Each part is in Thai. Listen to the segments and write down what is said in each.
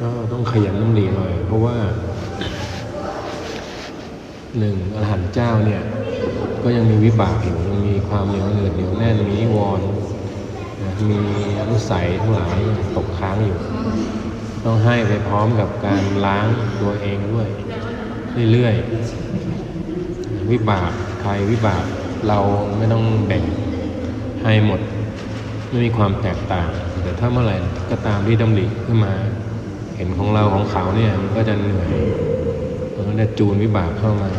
ก็ต้องขยันน้ำหลีหน่อย เพราะว่าหนึ่งอรหันต์เจ้าเนี่ย ก็ยังมีวิบากอยู่ยังมีความเหนียวเหนืดเหนียวแน่นมีวรณ์นมีอนุสัยทั้งหลายตกค้างอยู่ ต้องให้ไปพร้อมกับการล้างตัวเองด้วย เรื่อยๆ วิบากใครวิบากเราไม่ต้องแบ่งให้หมด ไม่มีความแตกต่าง แต่ถ้าเมื่อไหร่ก็ตามที่ดำริขึ้นมา เห็นของเราของเขาเนี่ยมันก็จะเหนื่อยมันก็จะจูนวิบากเข้ามา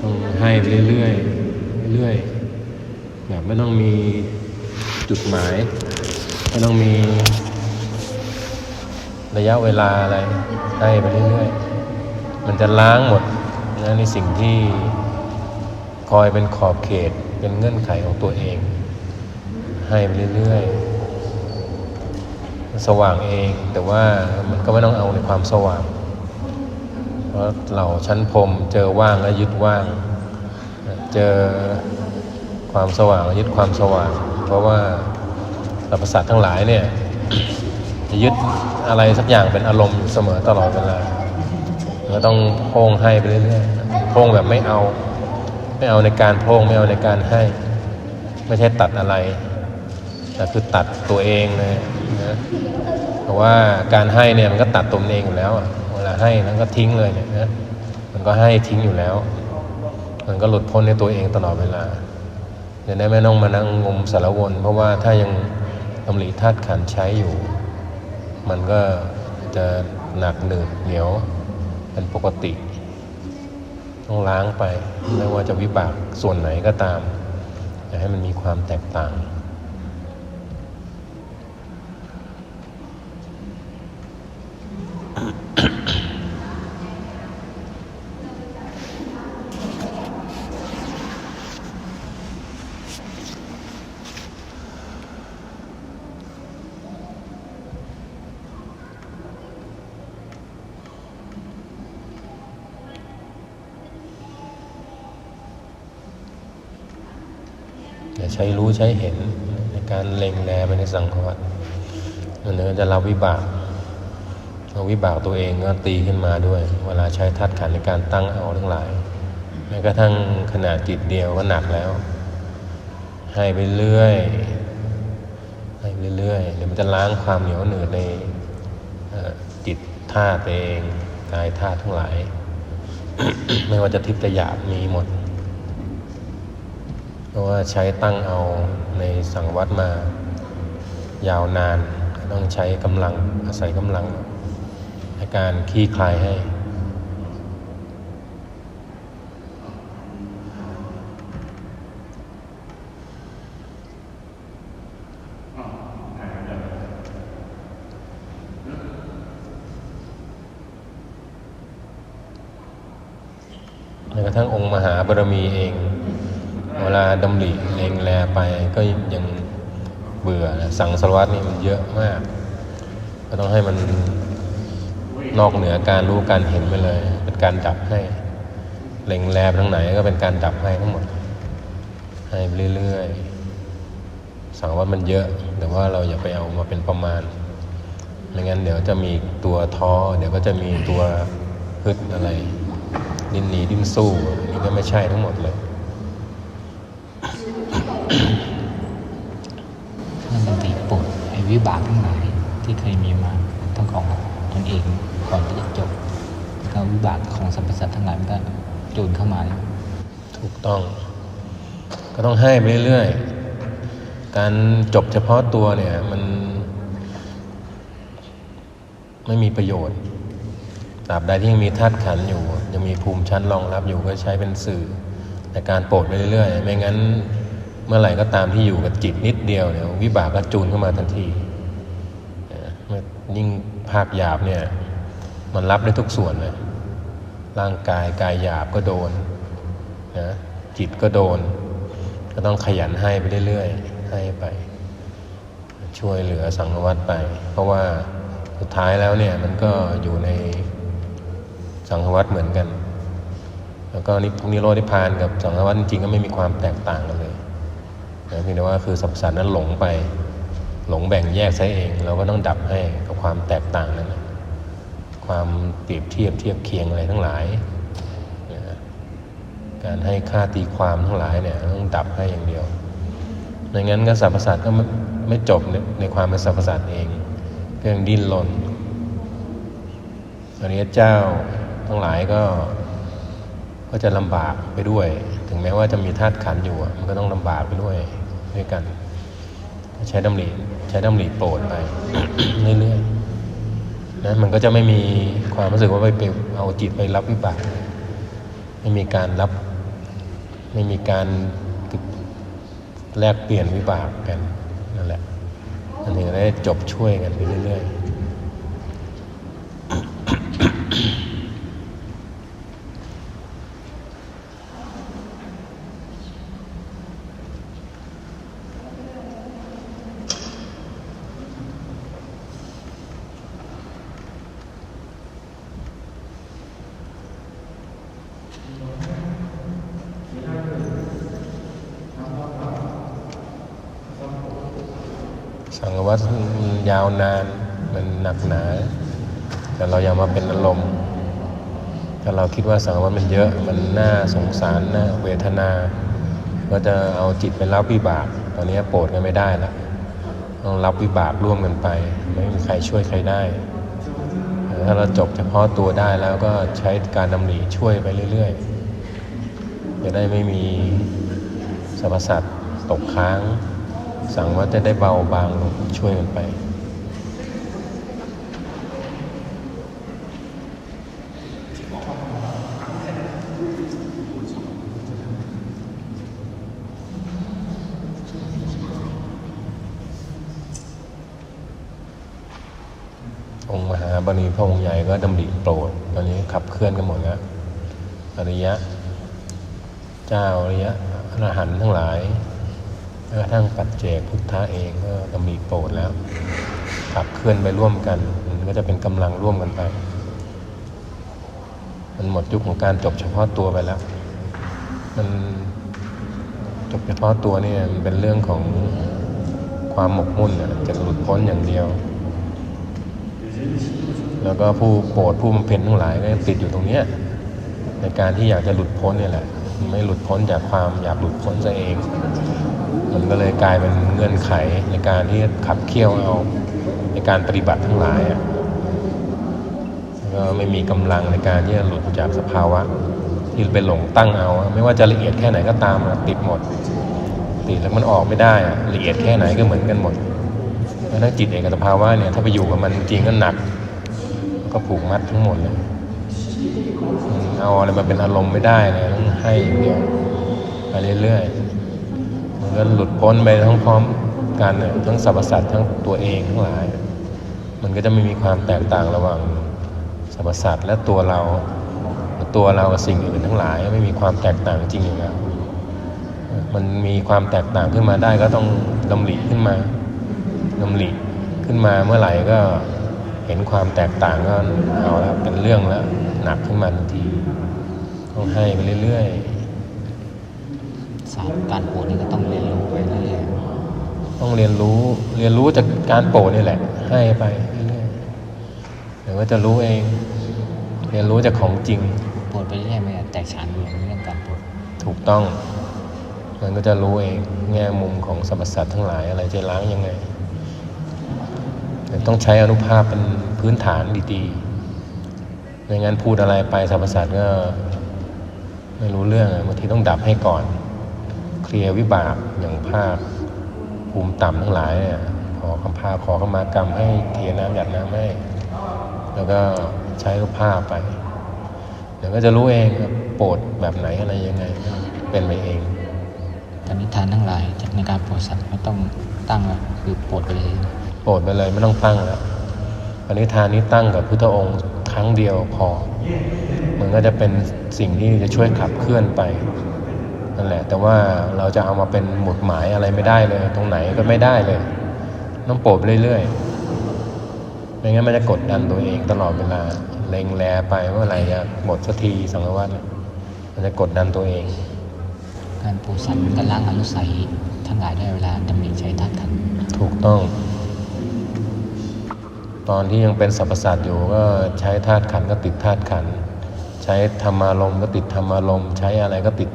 ต้องให้เรื่อยๆเรื่อยๆแบบไม่ต้องมีจุดหมาย ไม่ต้องมีระยะเวลาอะไรให้ไปเรื่อยๆ มันจะล้างหมดนะในสิ่งที่คอยเป็นขอบเขตเป็นเงื่อนไขของตัวเอง ให้ไปเรื่อยๆ สว่างเอง แต่ว่ามันก็ไม่ต้องเอาในความสว่าง เพราะเราชั้นพรมเจอว่างแล้วยึดว่าง เจอความสว่างแล้วยึดความสว่าง เพราะว่าสรรพสัตว์ทั้งหลายเนี่ยจะยึดอะไรสักอย่างเป็นอารมณ์อยู่เสมอตลอดเวลาก็ต้องโพ่งให้ไปเรื่อยๆโพ่งแบบไม่เอา ไม่เอาในการโพ่งไม่เอาในการให้ ไม่ใช่ตัดอะไรแต่คือตัดตัวเองเลย นะเพราะว่าการให้เนี่ยมันก็ตัดตัวมันเองอยู่แล้วอะเวลาให้นั้นก็ทิ้งเลยเนี่ยนะมันก็ให้ทิ้งอยู่แล้ว มันก็หลุดพ้นในตัวเองตลอดเวลาเดี๋ยวได้ไม่ต้องมานั่งงมสารวน เพราะว่าถ้ายังดำริธาตุขันใช้อยู่ มันก็จะหนักหนืดเหนียวเป็นปกติ ต้องล้างไปไม่ว่าจะวิบากส่วนไหนก็ตามอยาให้มันมีความแตกต่าง อย่ใช้รู้ใช้เห็นในการเล็งแลไปในสังขวัตเนื้อจะรับวิบากเอาวิบากตัวเองก็ตีขึ้นมาด้วย เวลาใช้ทัดขันในการตั้งเอาทั้งหลายแม้กระทั่งขนาดจิตเดียวก็หนักแล้ว ให้ไปเรื่อยให้ไปเรื่อยเดี๋ยวมันจะล้างความเหนียวหนืดในอจิตธาตุตัวเองกายธาตุทั้งหลาย ไม่ว่าจะทิพย์จะหยาบมีหมด เพราะว่าใช้ตั้งเอาในสังวัตมายาวนานต้องใช้กำลังอาศัยกำลังในการขี้คลายให้แม้กระทั่งองค์มหาบารมีเอง วลาดำริเลงแลไปก็ยังเบื่อนะสังสารวัตนี่มันเยอะมาก ก็ต้องให้มันนอกเหนือการรู้การเห็นไปเลย เป็นการดับให้เล็งแลไปทางไหนก็เป็นการดับให้ทั้งหมด ให้เรื่อยๆสังวัตมันเยอะ แต่ว่าเราอย่าไปเอามาเป็นประมาณไม่งั้นเดี๋ยวจะมีตัวท้อ เดี๋ยวก็จะมีตัวฮึดอะไร ดิ้นหนีดิ้นสู้นี่ก็ไม่ใช่ทั้งหมดเลย นั่นดำริปลดไอ้ วิบากทั้งหลายที่เคยมีมาทั้งของตนเองก่อนที่จะจบแล้วก็วิบากของสรรพสัตว์ทั้งหลายมันก็จูนเข้ามา ถูกต้อง ก็ต้องให้ไปเรื่อยๆการจบเฉพาะตัวเนี่ยมันไม่มีประโยชน์ ตราบใดที่ยังมีธาตุขันอยู่ ยังมีภูมิชั้นรองรับอยู่ก็ใช้เป็นสื่อในการโปรดไปเรื่อยๆ ไม่งั้น เมื่อไหร่ก็ตามที่อยู่กับจิตนิดเดียวเนี่ยวิบากก็จูนเข้ามาทันทีเอ่อยิ่งภาคหยาบเนี่ยมันรับได้ทุกส่วนเลยร่างกายกายหยาบก็โดนนะจิตก็โดน ก็ต้องขยันให้ไปเรื่อยๆให้ไป ช่วยเหลือสังวัตไป เพราะว่าสุดท้ายแล้วเนี่ยมันก็อยู่ในสังวัตเหมือนกัน แล้วก็นิพนิโรธนิพานกับสังวัตจริงก็ไม่มีความแตกต่างกันเลย นะเพียงแต่ว่าคือสรรพสัตว์นั้นหลงไป หลงแบ่งแยกซะเอง เราก็ต้องดับให้กับความแตกต่างนั้นนะความเปรียบเทียบเทียบเคียงอะไรทั้งหลายนะการให้ค่าตีความทั้งหลายเนี่ยต้องดับให้อย่างเดียวไม่งั้นก็สรรพสัตว์ก็ไม่จบในในความเป็นสรรพสัตว์เองก็ยังดิ้นรนอริยเจ้าทั้งหลายก็ก็จะลำบากไปด้วย ถึงแม้ว่าจะมีธาตุขันอยู่มันก็ต้องลำบากไปด้วย ด้วยกัน ใช้ดำริใช้ดำริโปรดไปเรื่อยๆนะมันก็จะไม่มีความรู้สึกว่าไปไปเอาจิตไปรับวิบากไม่มีการรับ ไม่มีการแลกเปลี่ยนวิบากกันนั่นแหละอันนี้ได้จบช่วยกันไปเรื่อยๆ สัง วัตมันยาวนานมันหนักหนา แต่เราอย่ามาเป็นอารมณ์ถ้าเราคิดว่าสังวัตมันเยอะมันน่าสงสารน่าเวทนา ก็จะเอาจิตไปรับวิบาก ตอนนี้โปรดกันไม่ได้ละต้องรับวิบากร่วมกันไป ไม่มีใครช่วยใครได้ ถ้าเราจบเฉพาะตัวได้แล้วก็ใช้การดำริช่วยไปเรื่อยๆจะได้ไม่มีสรรพสัตว์ตกค้าง สั่งว่าจะได้เบาบางลงช่วยกันไป องค์มหาบรมีพระองค์ใหญ่ก็ดำริโปรด ตอนนี้ขับเคลื่อนกันหมดแล้วอริยะ เจ้าอริยะอรหันต์ทั้งหลาย แม้กระทั่งปัจเจกพุทธะเองก็ดำริโปรดแล้วขับเคลื่อนไปร่วมกัน มันก็จะเป็นกำลังร่วมกันไป มันหมดยุคของการจบเฉพาะตัวไปแล้ว มันจบเฉพาะตัวนี่มันเป็นเรื่องของความหมกมุ่นน่ะจะหลุดพ้นอย่างเดียว แล้วก็ผู้โปรดผู้บำเพ็ญทั้งหลายก็ติดอยู่ตรงเนี้ยในการที่อยากจะหลุดพ้นเนี่ยแหละ ไม่หลุดพ้นจากความอยากหลุดพ้นซะเอง มันก็เลยกลายเป็นเงื่อนไขในการที่ขับเคี่ยวเอาในการปฏิบัติทั้งหลายอะก็ไม่มีกำลังในการที่จะหลุดจากสภาวะ ที่ไปหลงตั้งเอา ไม่ว่าจะละเอียดแค่ไหนก็ตามติดหมด ติดแล้วมันออกไม่ได้ละเอียดแค่ไหนก็เหมือนกันหมดเพราะฉะนั้นจิตเอกสภาวะเนี่ยถ้าไปอยู่กับมันจริงก็หนัก ก็ผูกมัดทั้งหมดเลยเอาอะไรมาเป็นอารมณ์ไม่ได้เลยต้องให้อย่างเดียวไปเรื่อยๆ ก็หลุดพ้นไปทั้งพร้อมกันทั้งสรรพสัตว์ทั้งตัวเองทั้งหลาย มันก็จะไม่มีความแตกต่างระหว่างสรรพสัตว์และตัวเรา ตัวเรากับสิ่งอื่นทั้งหลายไม่มีความแตกต่างจริงอยู่แล้วมันมีความแตกต่างขึ้นมาได้ก็ต้องดำริขึ้นมาดำริขึ้นมาเมื่อไหร่ก็เห็นความแตกต่างก็เอาแล้วเป็นเรื่องแล้วหนักขึ้นมาทันทีต้องให้ไปเรื่อย ศาสตร์การโปรดนี่ก็ต้องเรียนรู้ไปเรื่อยๆต้องเรียนรู้เรียนรู้จากการโปรดนี่แหละ ให้ไปเรื่อยๆเดี๋ยวก็จะรู้เอง เรียนรู้จากของจริงๆโปรดไปเรื่อยๆไม่แตกฉานอยู่เรื่องการโปรดถูกต้องมันก็จะรู้เองแง่มุมของสรรพสัตว์ทั้งหลายอะไรจะล้างยังไงแต่ต้องใช้อนุภาพเป็นพื้นฐานดีๆไม่งั้นพูดอะไรไปสรรพสัตว์ก็ไม่รู้เรื่องอะบางทีต้องดับให้ก่อน เคลียร์วิบากอย่างภาคภูมิต่ำทั้งหลายเนี่ยขอคำพาขอขมากรรมให้เทียน้ำหยัดน้ำให้ แล้วก็ใช้อนุภาพไป เดี๋ยวก็จะรู้เองครับโปรดแบบไหนอะไรยังไงก็เป็นไปเองตอนนี้ทานทั้งหลายจากในการโปรดสัตว์ไม่ต้องตั้งแล้วคือโปรดไปเลยโปรดไปเลยไม่ต้องตั้งแล้วปณิธานนี้ตั้งกับพุทธองค์ครั้งเดียวพอ มันก็จะเป็นสิ่งที่จะช่วยขับเคลื่อนไป นั่นแหละ แต่ว่าเราจะเอามาเป็นหมุดหมายอะไรไม่ได้เลย ตรงไหนก็ไม่ได้เลย ต้องโปรดไปเรื่อยๆไม่งั้นมันจะกดดันตัวเองตลอดเวลา เล็งแลไปเมื่อไหร่จะหมดสักทีสังวัตมันจะกดดันตัวเอง การโปรดสัตว์มันก็ล้างอนุสัยทั้งหลายได้เวลาดำริใช้ธาตุขันธ์ถูกต้อง ตอนที่ยังเป็นสรรพสัตว์อยู่ก็ใช้ธาตุขันธ์ก็ติดธาตุขันธ์ใช้ธรรมารมณ์ก็ติดธรรมารมณ์ใช้อะไรก็ติด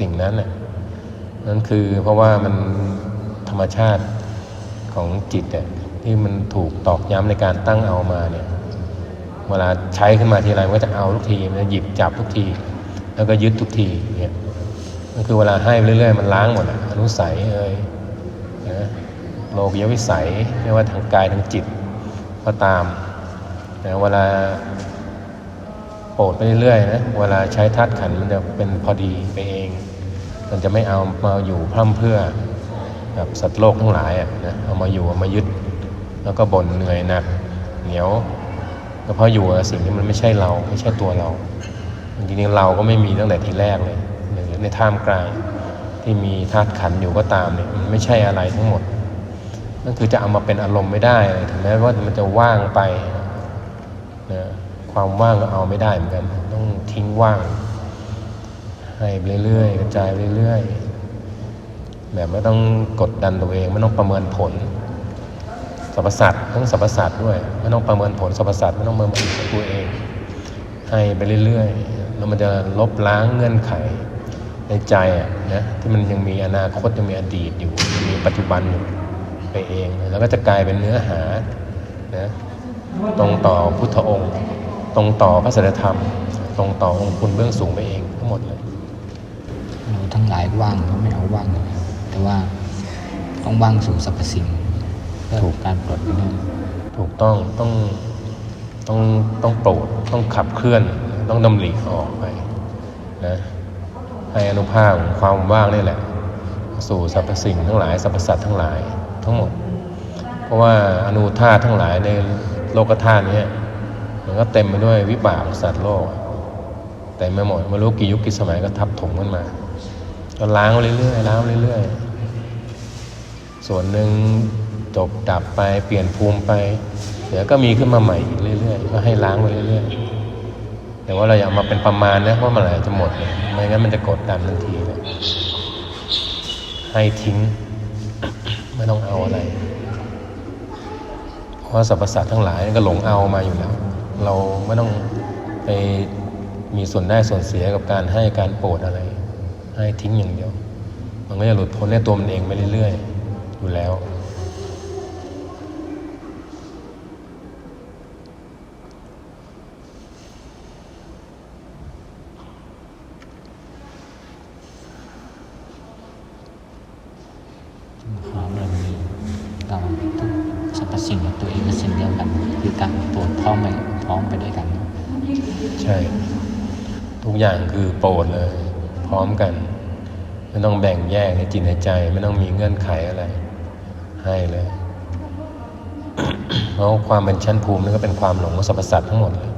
สิ่งนั้นน่ะนั่นคือเพราะว่ามันธรรมชาติของจิตเนี่ยที่มันถูกตอกย้ำในการตั้งเอามาเนี่ยเวลาใช้ขึ้นมาทีไรมันก็จะเอาทุกทีมันจะหยิบจับทุกที แล้วก็ยึดทุกทีเนี่ยนั่นคือเวลาให้เรื่อยๆมันล้างหมดอะอนุสัยเอ่ยนะโลกยวิสัยไม่ว่าทางกายทางจิตก็ตามนะเวลาโปรดไปเรื่อยๆนะเวลาใช้ธาตุขันมันจะเป็นพอดีไปเอง มันจะไม่เอามาอยู่พร่ำเพื่อแบบสัตว์โลกทั้งหลายอะนะเอามาอยู่เอามายึด แล้วก็บ่นเหนื่อยหนักเหนียวก็เพราะอยู่กับสิ่งที่มันไม่ใช่เราไม่ใช่ตัวเราจริงๆเราก็ไม่มีตั้งแต่ทีแรกเลยหรือในท่ามกลางที่มีธาตุขันอยู่ก็ตามเนี่ยมันไม่ใช่อะไรทั้งหมดนั่นคือจะเอามาเป็นอารมณ์ไม่ได้ถึงแม้ว่ามันจะว่างไปนะความว่างก็เอาไม่ได้เหมือนกัน ต้องทิ้งว่าง ให้ไปเรื่อยๆ กระจายไปเรื่อยๆ แบบไม่ต้องกดดันตัวเอง ไม่ต้องประเมินผลสรรพสัตว์ทั้งสรรพสัตว์ด้วย ไม่ต้องประเมินผลสรรพสัตว์ไม่ต้องประเมินผลตัวเอง ให้ไปเรื่อยๆ แล้วมันจะลบล้างเงื่อนไขในใจนะที่มันยังมีอนาคตยังมีอดีตอยู่มีปัจจุบันอยู่ไปเอง แล้วก็จะกลายเป็นเนื้อหานะตรงต่อพุทธองค์ ตรงต่อพระสัจธรรม ตรงต่อองค์คุณเบื้องสูงไปเองทั้งหมดเลย หลายว่างก็ไม่เอาว่างแต่ว่าต้องว่างสู่สรรพสิ่งเพื่อถูกการปลดเรื่องถูกต้องต้องต้องต้องโปรดต้องขับเคลื่อน ต้องดำริออกไปนะให้อนุภาพของความว่างนี่แหละ สู่สรรพสิ่งทั้งหลายสรรพสัตว์ทั้งหลายทั้งหมด เพราะว่าอนุธาตุทั้งหลายในโลกธาตุนี้มันก็เต็มไปด้วยวิบากสัตว์โลกแต่ไม่หมดไม่รู้กี่ยุคกี่สมัยก็ทับถมกันมา ก็ล้างเรื่อยๆล้างเรื่อยๆ ส่วนหนึ่งจบดับไปเปลี่ยนภูมิไป เดี๋ยวก็มีขึ้นมาใหม่อีกเรื่อยๆ ก็ให้ล้างไปเรื่อยๆ แต่ว่าเราอย่าเอามาเป็นประมาณนะว่าเมื่อไหร่จะหมดเลยไม่งั้นมันจะกดดันทันทีเลยให้ทิ้งไม่ต้องเอาอะไร เพราะสรรพสัตว์ทั้งหลายก็หลงเอามาอยู่แล้ว เราไม่ต้องไปมีส่วนได้ส่วนเสียกับการให้การโปรดอะไร ให้ทิ้งอย่างเดียว มันก็จะหลุดพ้นในตัวมันเองไปเรื่อยๆอยู่แล้วหาบารามีเราทุกสรรพสิ่งกับตัวเองก็สิ่งเดียวกัน คือการโปลดพร้อมไปพร้อมไปด้วยกัน ใช่ ทุกอย่างคือโปรดเลย พร้อมกัน ไม่ต้องแบ่งแยกในจิตในใจ ไม่ต้องมีเงื่อนไขอะไร ให้เลยเพราะความเป็นชั้นภูมินั่นก็เป็นความหลงของสรรพสัตว์ทั้งหมดเลย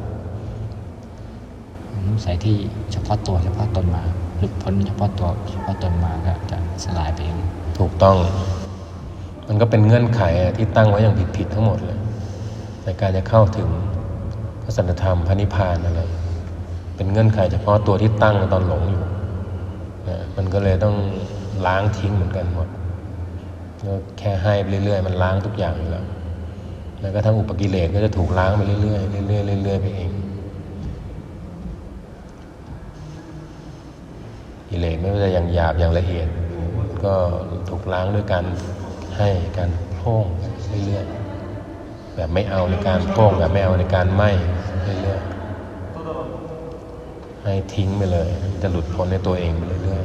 นิสัยที่เฉพาะตัวเฉพาะตนมาหลุดพ้นเฉพาะตัวเฉพาะตนมาก็จะสลายไปเองถูกต้อง มันก็เป็นเงื่อนไขอะที่ตั้งไว้อย่างผิดๆทั้งหมดเลยในการจะเข้าถึงพระสัจธรรมพระนิพพานอะไร เป็นเงื่อนไขเฉพาะตัวที่ตั้งตอนหลงอยู่นะ มันก็เลยต้องล้างทิ้งเหมือนกันหมดแล้วแค่ให้ไปเรื่อยๆ มันล้างทุกอย่างอยู่แล้วแล้วก็ทั้งอุปกิเลสก็จะถูกล้างไปเรื่อยๆเรื่อยๆเรื่อยๆไปเองกิเลสไม่ว่าจะอย่างหยาบอย่างละเอียด ก็ถูกล้างด้วยการให้การพ่งเรื่อยๆแบบไม่เอาในการพ่งแบบไม่เอาในการไหม้เรื่อยๆ ให้ทิ้งไปเลย จะหลุดพ้นในตัวเองไปเรื่อย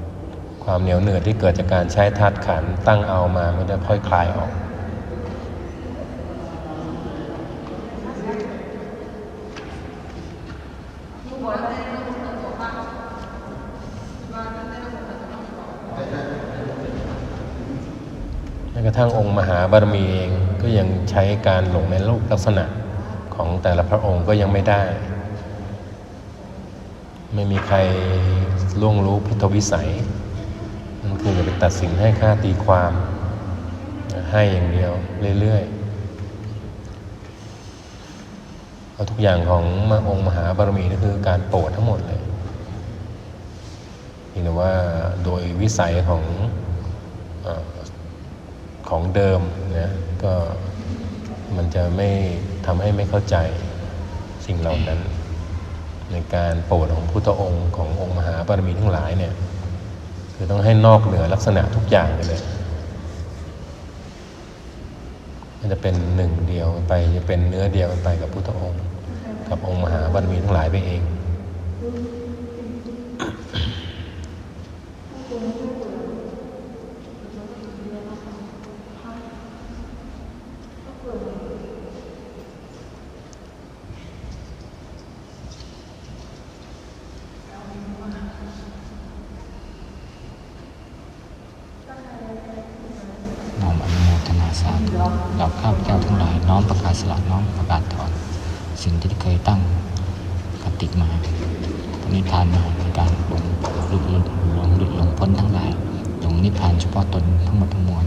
ๆ ความเหนียวเหนื่อที่เกิดจากการใช้ธาตุขันตั้งเอามามันจะค่อยคลายออกแม้กระทั่งองค์มหาบารมีเองก็ยังใช้การหลงในรูปลักษณะของแต่ละพระองค์ก็ยังไม่ได้ ไม่มีใครล่วงรู้พุทธวิสัยนั่นคืออย่าไปตัดสินให้ค่าตีความ ให้อย่างเดียวเรื่อยๆเพราะทุกอย่างของมองค์มหาบารมีนั่นคือการโปรดทั้งหมดเลยเพียงแต่ว่าโดยวิสัยของของเดิมนะก็มันจะไม่ทำให้ไม่เข้าใจสิ่งเหล่านั้น ในการโปรดของพุทธองค์ขององค์มหาบารมีทั้งหลายเนี่ยคือต้องให้นอกเหนือลักษณะทุกอย่างไปเลย มันจะเป็นหนึ่งเดียวไปจะเป็นเนื้อเดียวกันไปกับพุทธองค์ กับองค์มหาบารมีทั้งหลายไปเอง น้อมอนุโมทนาสาธุเราข้าพเจ้าทั้งหลายน้อมประกาศสละน้อมประกาศถอน สิ่งที่เคยตั้งกติกมาปณิธานมาในการหลงหลุดหลุดหลงหลุดหลงพ้นทั้งหลายหลงนิพพานเฉพาะตนทั้งหมดทั้งมวล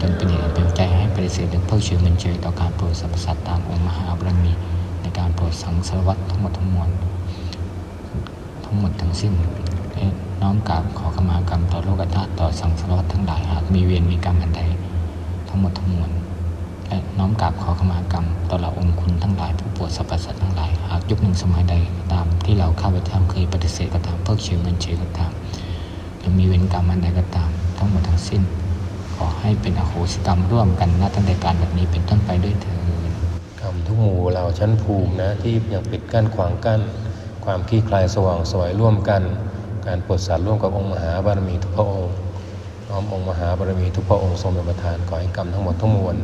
จนเป็นเหตุเป็นใจให้ปฏิเสธหรือเพิกเฉยเมันเฉยต่อการโปรดสรรพสัตว์ตามองค์มหาบารมีในการโปรดสังสารวัตรทั้งหมดทั้งมวลทั้งหมดทั้งสิ้นน้อมกราบขอขมากรรมต่อโลกธาตุต่อสังสารวัฏทั้งหลายหากมีเวรมีกรรมอันใดทั้งหมดทั้งมวล และน้อมกราบขอขมากรรมต่อเหล่าองค์คุณทั้งหลายผู้ปวดสรรพสัตว์ทั้งหลายหากยุคหนึ่งสมัยใดตามที่เราข้าพเจ้าเคยปฏิเสธก็ตามเพิกเฉยมันเฉยก็ตามหรือมีเวรกรรมอันใดก็ตาม ทั้งหมดทั้งสิ้น ขอให้เป็นอโหสิกรรมร่วมกันณตั้งแต่การแบบนี้เป็นต้นไปด้วยเถิดกรรมทุกหมู่เหล่าชั้นภูมินะที่ยังปิดกั้นขวางกั้น ความคลี่คลายสว่างสวยร่วมกัน การปรดสัตว์ร่วมกับองค์มหาบารมีทุกพระองค์น้อมองค์มหาบารมีทุกพระองค์ทรงเป็นประธานขอให้กรรมทั้งหมดทั้งมวล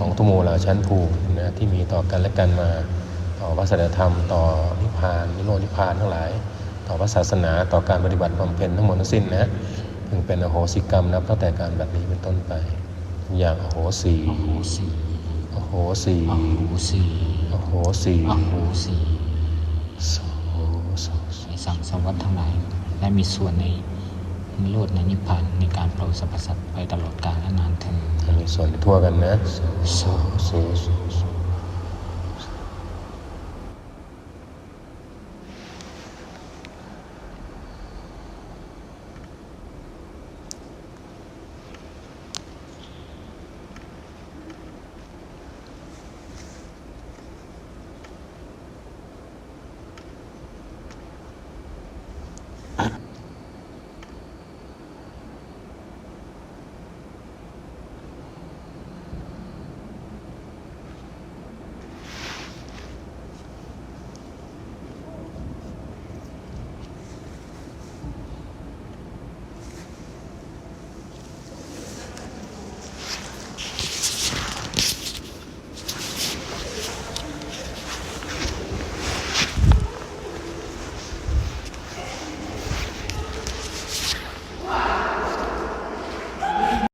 ของทุกหมู่เหล่าชั้นภูมินะที่มีต่อกันและกันมา ต่อพระสัจธรรม ต่อนิพพานนิโรธนิพพานทั้งหลาย ต่อพระศาสนาต่อการปฏิบัติบำเพ็ญทั้งหมดทั้งสิ้นนะพึงเป็นอโหสิกรรมนับตั้งแต่การแบบนี้เป็นต้นไป อย่างอโหสีอโหสีอโหสีอโหสีอโหสีอโหสีโสโสโสในสังสารวัฏทั้งหลายและมีส่วนใน นิโรธในนิพพานในการโปรดสรรพสัตว์ไปตลอดกาลและนานเทอญอันนี้ส่วนทั่วกันนะโสโสโสโส